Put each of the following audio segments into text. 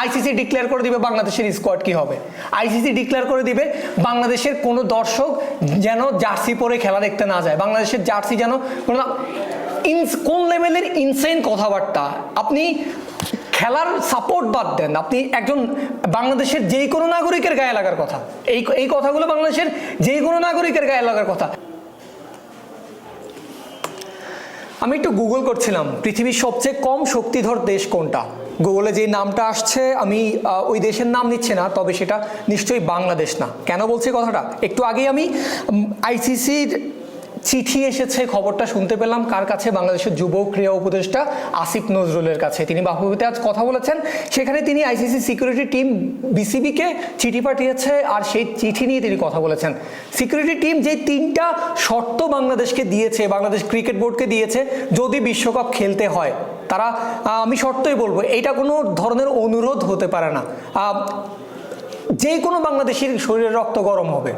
ICC declare করে দিবে বাংলাদেশের স্কোয়াড কি হবে। আইসিসি ডিক্লেয়ার করে দিবে বাংলাদেশের কোনো দর্শক যেন জার্সি পরে খেলা দেখতে না যায়। বাংলাদেশের জার্সি যেন কোনো কোন লেভেলের ইনসেন কথাবার্তা। আপনি খেলার সাপোর্ট বাদ দেন। আপনি একজন বাংলাদেশের যে কোনো নাগরিকের গায়ে লাগার কথা। এই এই কথাগুলো বাংলাদেশের যে কোনো নাগরিকের গায়ে লাগার কথা। আমি একটু গুগল করছিলাম, পৃথিবীর সবচেয়ে কম শক্তিধর দেশ কোনটা? গুগলে যে নামটা আসছে, আমি ওই দেশের নাম নিচ্ছি না, তবে সেটা নিশ্চয়ই বাংলাদেশ না। কেন বলছি কথাটা? একটু আগেই আমি আইসিসির চিঠি এসেছে, খবরটা শুনতে পেলাম, কার কাছে? বাংলাদেশের যুব ক্রীড়া উপদেষ্টা আসিফ নজরুলের কাছে। তিনি বাফুবিতে আজ কথা বলেছেন। সেখানে তিনি আইসিসি সিকিউরিটি টিম বিসিবিকে চিঠি পাঠিয়েছে, আর সেই চিঠি নিয়ে তিনি কথা বলেছেন। সিকিউরিটি টিম যে তিনটা শর্ত বাংলাদেশকে দিয়েছে, বাংলাদেশ ক্রিকেট বোর্ডকে দিয়েছে, যদি বিশ্বকাপ খেলতে হয় তারা আমি শর্তই বলব এটা কোনো ধরনের অনুরোধ হতে পারে না। যে কোনো বাংলাদেশির শরীরে রক্ত গরম হবে।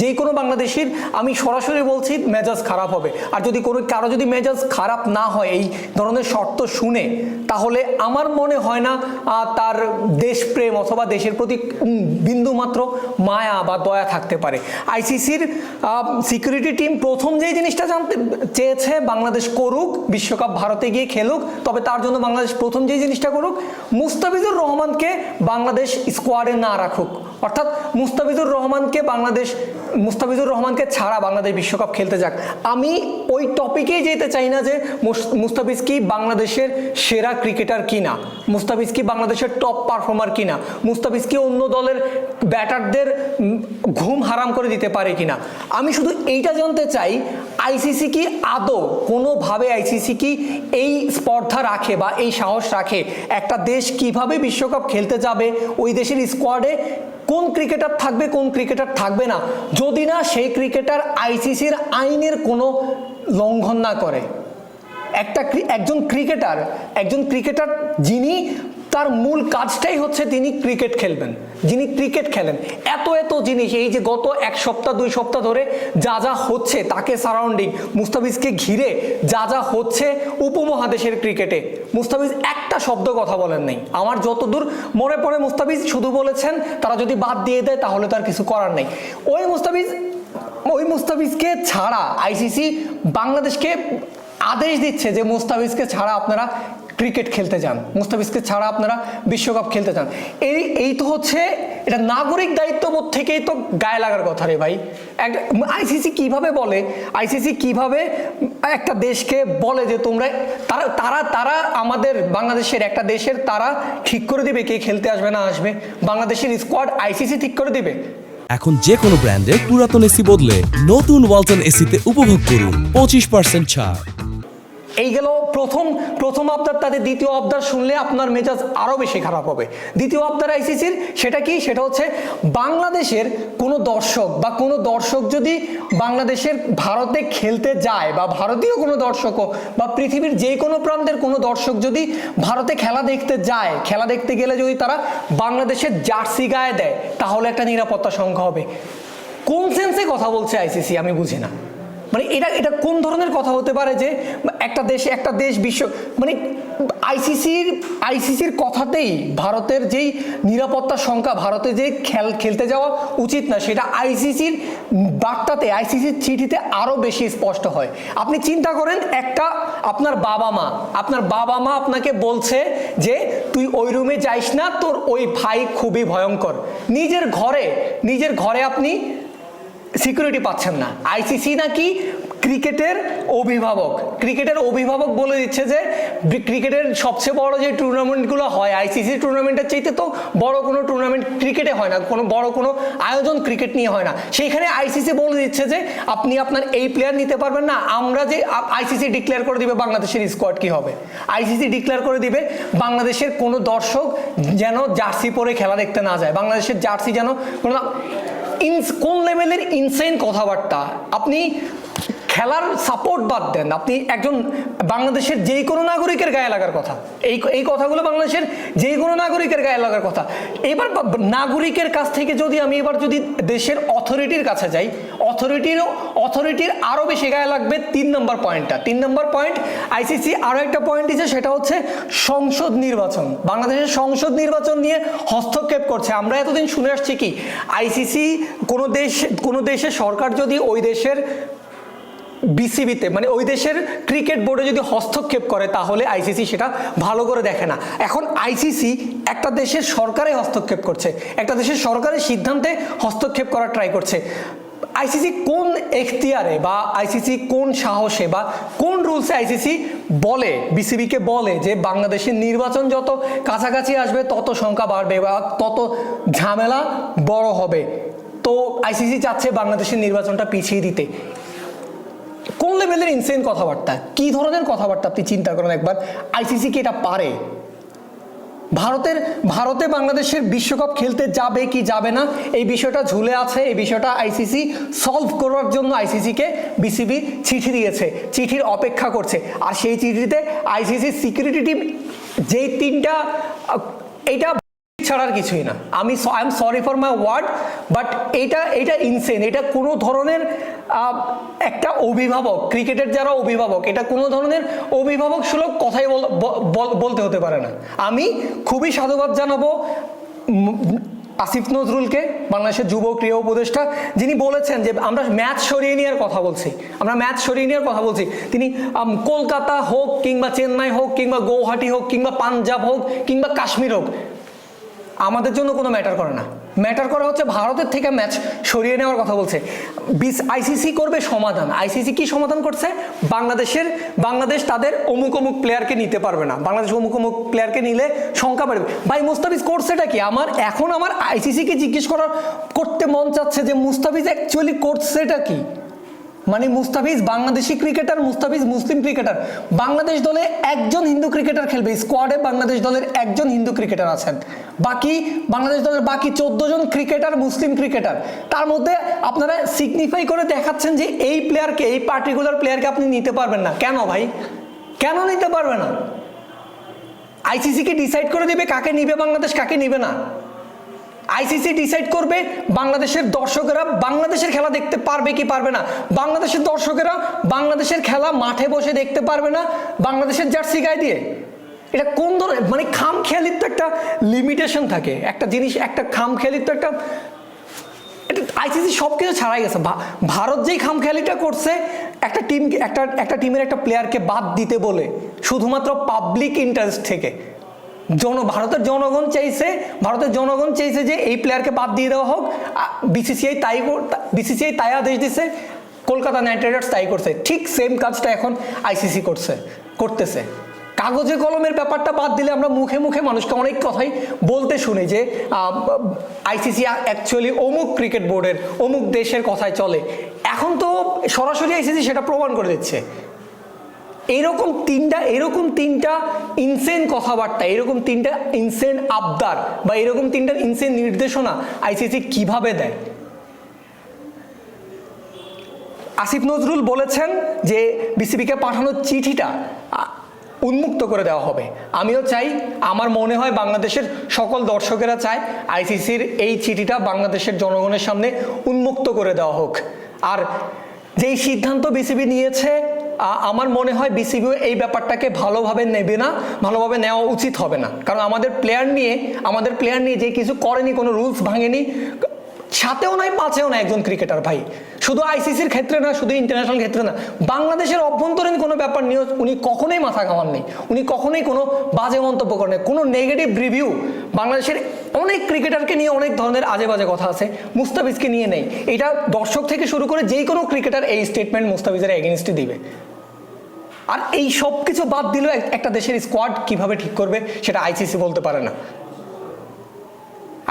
যে কোনো বাংলাদেশির, আমি সরাসরি বলছি মেজাজ খারাপ হবে। আর যদি কোনো, কারও যদি মেজাজ খারাপ না হয়, এই ধরনের শর্ত শুনে, তাহলে আমার মনে হয় না তার দেশপ্রেম অথবা দেশের প্রতি বিন্দুমাত্র মায়া বা দয়া থাকতে পারে। আইসিসির সিকিউরিটি টিম প্রথম যেই জিনিসটা জানতে চেয়েছে, বাংলাদেশ করুক, বিশ্বকাপ ভারতে গিয়ে খেলুক, তবে তার জন্য বাংলাদেশ প্রথম যেই জিনিসটা করুক, মুস্তাফিজুর রহমানকে বাংলাদেশ স্কোয়াডে না রাখুক। অর্থাৎ মুস্তাফিজুর রহমানকে বাংলাদেশ মুস্তাফিজুর রহমানকে ছাড়া বাংলাদেশ বিশ্বকাপ খেলতে যাক। আমি ওই টপিকেই যেতে চাই না যে মুস- মুস্তাফিজ কি বাংলাদেশের সেরা ক্রিকেটার কি না মুস্তাফিজ কি বাংলাদেশের টপ পারফর্মার কিনা? মুস্তাফিজ কি অন্য দলের ব্যাটারদের ঘুম হারাম করে দিতে পারে কিনা? আমি শুধু এইটা জানতে চাই, আইসিসি কি আদৌ কোনোভাবে আইসিসি কি এই স্পর্ধা রাখে বা এই সাহস রাখে? একটা দেশ কীভাবে বিশ্বকাপ খেলতে যাবে? ওই দেশের স্কোয়াডে কোন ক্রিকেটার থাকবে, কোন ক্রিকেটার থাকবে না। যদি না, সেই ক্রিকেটার আইসিসির আইনের কোনো লঙ্ঘন না করে। একটা একজন ক্রিকেটার একজন ক্রিকেটার যিনি তার মূল কাজটাই হচ্ছে তিনি ক্রিকেট খেলবেন। যিনি ক্রিকেট খেলেন। এত এত জিনিস, এই যে গত এক সপ্তাহ, দুই সপ্তাহ ধরে যা যা হচ্ছে তাকে সারাউন্ডিং মুস্তাফিজকে ঘিরে যা যা হচ্ছে উপমহাদেশের ক্রিকেটে। মুস্তাফিজ একটা শব্দ কথা বলেন নাই। আমার যতদূর মনে পড়ে, মুস্তাফিজ শুধু বলেছেন, তারা যদি বাদ দিয়ে দেয়, তাহলে তার কিছু করার নেই। ওই মুস্তাফিজ, ওই মুস্তাফিজকে ছাড়া আইসিসি বাংলাদেশকে আদেশ দিচ্ছে যে মুস্তাফিজকে ছাড়া আপনারা ক্রিকেট খেলতে যান। মুস্তাফিজকে ছাড়া আপনারা বিশ্বকাপ খেলতে যান। এই এই তো হচ্ছে, এটা নাগরিক দায়িত্ববোধ থেকেই তো গায়ে লাগার কথা রে ভাই। আইসিসি কীভাবে বলে? আইসিসি কীভাবে একটা দেশকে বলে যে তোমরা, তারা তারা তারা আমাদের বাংলাদেশের, একটা দেশের তারা ঠিক করে দিবে কে খেলতে আসবে না আসবে। বাংলাদেশের স্কোয়াড আইসিসি ঠিক করে দিবে। এখন যে কোনো ব্র্যান্ডের পুরাতন এসি বদলে নতুন ওয়ালটন এসিতে উপভোগ করুন। পঁচিশ পার্সেন্ট ছাড়। এই গেল প্রথম প্রথম আবদার তাদের, দ্বিতীয় আবদার শুনলে আপনার মেজাজ আরও বেশি খারাপ হবে। দ্বিতীয় আবদার আইসিসির সেটা কি? সেটা হচ্ছে বাংলাদেশের কোনো দর্শক বা কোনো দর্শক যদি বাংলাদেশের ভারতে খেলতে যায় বা ভারতীয় কোনো দর্শকও বা পৃথিবীর যে কোনো প্রান্তের কোনো দর্শক যদি ভারতে খেলা দেখতে যায়, খেলা দেখতে গেলে যদি তারা বাংলাদেশের জার্সি গায়ে দেয়, তাহলে একটা নিরাপত্তা সংখ্যা হবে। কোন সেন্সে কথা বলছে আইসিসি আমি বুঝি না। মানে এটা এটা কোন ধরনের কথা হতে পারে যে একটা দেশে, একটা দেশ বিশ্ব মানে আইসিসির আইসিসির কথাতেই ভারতের যেই নিরাপত্তা সংখ্যা, ভারতে যে খেল, খেলতে যাওয়া উচিত না, সেটা আইসিসির বার্তাতে আইসিসির চিঠিতে আরও বেশি স্পষ্ট হয়। আপনি চিন্তা করেন, একটা আপনার বাবা মা, আপনার বাবা মা আপনাকে বলছে যে, তুই ওই রুমে যাইস না, তোর ওই ভাই খুবই ভয়ঙ্কর। নিজের ঘরে নিজের ঘরে আপনি সিকিউরিটি পাচ্ছেন না। আইসিসি নাকি ক্রিকেটের অভিভাবক। ক্রিকেটের অভিভাবক বলে দিচ্ছে যে, ক্রিকেটের সবচেয়ে বড় যে টুর্নামেন্টগুলো হয়, আইসিসি টুর্নামেন্টের চাইতে তো বড় কোনো টুর্নামেন্ট ক্রিকেটে হয় না, কোনো বড় কোনো আয়োজন ক্রিকেট নিয়ে হয় না। সেইখানে আইসিসি বলে দিচ্ছে যে, আপনি আপনার এই প্লেয়ার নিতে পারবেন না, আমরা যে আইসিসি ডিক্লেয়ার করে দিবে বাংলাদেশের স্কোয়াড কি হবে। আইসিসি ডিক্লেয়ার করে দিবে, বাংলাদেশের কোনো দর্শক যেন জার্সি পরে খেলা দেখতে না যায়, বাংলাদেশের জার্সি যেন কোনো কোন লেভেলের ইনসেন কথাবার্তা, আপনি খেলার সাপোর্ট বাদ দেন। আপনি একজন বাংলাদেশের যে কোনো নাগরিকের গায়ে লাগার কথা। এই এই কথাগুলো বাংলাদেশের যে কোনো নাগরিকের গায়ে লাগার কথা। এবার নাগরিকের কাছ থেকে যদি আমি এবার যদি দেশের অথরিটির কাছে যাই অথরিটিরও অথরিটির আরও বেশি গায়ে লাগবে তিন নম্বর পয়েন্টটা তিন নম্বর পয়েন্ট আইসিসি আরও একটা পয়েন্ট দিচ্ছে সেটা হচ্ছে সংসদ নির্বাচন। বাংলাদেশের সংসদ নির্বাচন নিয়ে হস্তক্ষেপ করছে। আমরা এতদিন শুনে আসছি কি আইসিসি কোনো দেশ, কোনো দেশের সরকার যদি ওই দেশের বিসিবিতে মানে ওই দেশের ক্রিকেট বোর্ডে যদি হস্তক্ষেপ করে, তাহলে আইসিসি সেটা ভালো করে দেখে না। এখন আইসিসি একটা দেশের সরকারে হস্তক্ষেপ করছে, একটা দেশের সরকারের সিদ্ধান্তে হস্তক্ষেপ করার ট্রাই করছে। আইসিসি কোন এখতিয়ারে বা আইসিসি কোন সাহসে বা কোন রুলসে আইসিসি বলে বিসিবিকে বলে যে বাংলাদেশের নির্বাচন যত কাছাকাছি আসবে, তত সংখ্যা বাড়বে বা তত ঝামেলা বড় হবে। তো আইসিসি চাচ্ছে বাংলাদেশের নির্বাচনটা পিছিয়ে দিতে। কোন লেভেলের ইনসেন কথাবার্তা? কি ধরনের কথাবার্তা? আপনি চিন্তা করেন একবার। আইসিসি কি এটা পারে? ভারতের, ভারতে বাংলাদেশের বিশ্বকাপ খেলতে যাবে কি যাবে না? এই বিষয়টা ঝুলে আছে, এই বিষয়টা আইসিসি সলভ করার জন্য আইসিসিকে বিসিবি চিঠি দিয়েছে, চিঠির অপেক্ষা করছে। আর সেই চিঠিতে আইসিসি সিকিউরিটি টিম যেই তিনটা এইটা ছাড়ার কিছুই না। আমি I am sorry for my word but এটা এটা ইনসেন এটা কোনো ধরনের একটা অভিভাবক ক্রিকেটের যারা অভিভাবক, এটা কোনো ধরনের অভিভাবক সুলভ কথাই বল- বল- বলতে হতে পারে না। আমি খুবই সাধুবাদ জানাব আসিফ নজরুলকে, বাংলাদেশের যুব ক্রীড়া উপদেষ্টা, যিনি বলেছেন যে আমরা ম্যাচ সরিয়ে নেওয়ার কথা বলছি। আমরা ম্যাচ সরিয়ে নেওয়ার কথা বলছি। তিনি কলকাতা হোক কিংবা চেন্নাই হোক কিংবা গৌহাটি হোক কিংবা পাঞ্জাব হোক কিংবা কাশ্মীর হোক আমাদের জন্য কোনো ম্যাটার করে না। ম্যাটার করা হচ্ছে ভারতের থেকে ম্যাচ সরিয়ে নেওয়ার কথা বলছে। বিস আইসিসি করবে সমাধান। আইসিসি কি সমাধান করছে? বাংলাদেশের, বাংলাদেশ তাদের অমুক অমুক প্লেয়ারকে নিতে পারবে না। বাংলাদেশ অমুক অমুক প্লেয়ারকে নিলে সংখ্যা বাড়বে। ভাই, মুস্তাফিজ করছেটা কি? আমার, এখন আমার আইসিসিকে জিজ্ঞেস করার করতে মন চাচ্ছে যে মুস্তাফিজ অ্যাকচুয়ালি করছেটা কি? মানে Mustafiz Bangladeshi cricketer, Mustafiz Muslim cricketer. Bangladesh দলে একজন হিন্দু ক্রিকেটার খেলবে, স্কোয়াডে বাংলাদেশ দলের একজন হিন্দু ক্রিকেটার আছেন। বাকি বাংলাদেশ দলের বাকি চোদ্দ জন ক্রিকেটার মুসলিম ক্রিকেটার। তার মধ্যে আপনারা সিগনিফাই করে দেখাচ্ছেন যে এই প্লেয়ারকে এই পার্টিকুলার প্লেয়ারকে আপনি নিতে পারবেন না। কেন ভাই? কেন নিতে পারবে না? আইসিসি কি ডিসাইড করে দিবে কাকে নিবে বাংলাদেশ, কাকে নিবে না। আইসিসি ডিসাইড করবে, বাংলাদেশের দর্শকেরা বাংলাদেশের খেলা দেখতে পারবে কি পারবে না। বাংলাদেশের দর্শকেরা বাংলাদেশের খেলা মাঠে বসে দেখতে পারবে না, বাংলাদেশের জার্সি গায়ে দিয়ে। এটা কোন ধরনের মানে খাম খেয়ালির তো একটা লিমিটেশন থাকে। একটা জিনিস, একটা খাম খেয়ালির তো একটা, এটা আইসিসি সব কিছু ছাড়াই গেছে। ভারত যেই খামখেয়ালিটা করছে, একটা টিম একটা একটা টিমের একটা প্লেয়ারকে বাদ দিতে বলে, শুধুমাত্র পাবলিক ইন্টারেস্ট থেকে। জন ভারতের জনগণ চাইছে, ভারতের জনগণ চাইছে যে এই প্লেয়ারকে বাদ দিয়ে দেওয়া হোক। বিসিসিআই তাই বিসিসিআই তাই আদেশ দিছে, কলকাতা নাইট রাইডার্স তাই করছে। ঠিক সেম কাজটা এখন আইসিসি করছে, করতেছে। কাগজে কলমের ব্যাপারটা বাদ দিলে আমরা মুখে মুখে মানুষকে অনেক কথাই বলতে শুনি যে আইসিসি অ্যাকচুয়ালি অমুক ক্রিকেট বোর্ডের অমুক দেশের কথায় চলে। এখন তো সরাসরি আইসিসি সেটা প্রমাণ করে দিচ্ছে। এরকম তিনটা এরকম তিনটা ইনসেন কথাবার্তা, এরকম তিনটা ইনসেন আবদার বা এরকম তিনটা ইনসেন নির্দেশনা আইসিসি কীভাবে দেয়? আসিফ নজরুল বলেছেন যে বিসিবিকে পাঠানো চিঠিটা উন্মুক্ত করে দেওয়া হবে। আমিও চাই, আমার মনে হয় বাংলাদেশের সকল দর্শকেরা চায় আইসিসির এই চিঠিটা বাংলাদেশের জনগণের সামনে উন্মুক্ত করে দেওয়া হোক। আর যেই সিদ্ধান্ত বিসিবি নিয়েছে আমার মনে হয় বিসিবিও এই ব্যাপারটাকে ভালোভাবে নেবে না, ভালোভাবে নেওয়া উচিত হবে না। কারণ আমাদের প্লেয়ার নিয়ে, আমাদের প্লেয়ার নিয়ে যে কিছু করেনি, কোনো রুলস ভাঙেনি সাথেও নাই, পাঁচেও না একজন ক্রিকেটার ভাই। শুধু আইসিসির ক্ষেত্রে না, শুধু ইন্টারন্যাশনাল ক্ষেত্রে না, বাংলাদেশের অভ্যন্তরীণ কোনো ব্যাপার নিয়ে উনি কখনোই মাথা ঘামাননি উনি কখনোই কোনো বাজে মন্তব্য করেন। কোনো নেগেটিভ রিভিউ বাংলাদেশের অনেক ক্রিকেটারকে নিয়ে অনেক ধরনের আজে বাজে কথা আছে, মুস্তাফিজকে নিয়ে নেই। এটা দর্শক থেকে শুরু করে যেই কোনো ক্রিকেটার এই স্টেটমেন্ট মুস্তাফিজের এগেনস্টে দিবে। আর এই সব কিছু বাদ দিলেও একটা দেশের স্কোয়াড কীভাবে ঠিক করবে, সেটা আইসিসি বলতে পারে না।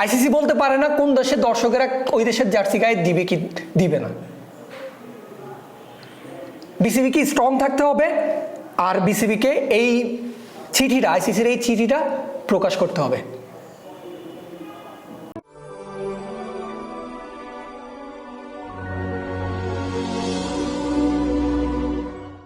আইসিসি বলতে পারে না কোন দেশের দর্শকেরা ওই দেশের জার্সি গায়ে দিবে কি দিবে না। বিসিবি কি স্ট্রং থাকতে হবে আর বিসিবিকে এই চিঠিটা আইসিসির এই চিঠিটা প্রকাশ করতে হবে।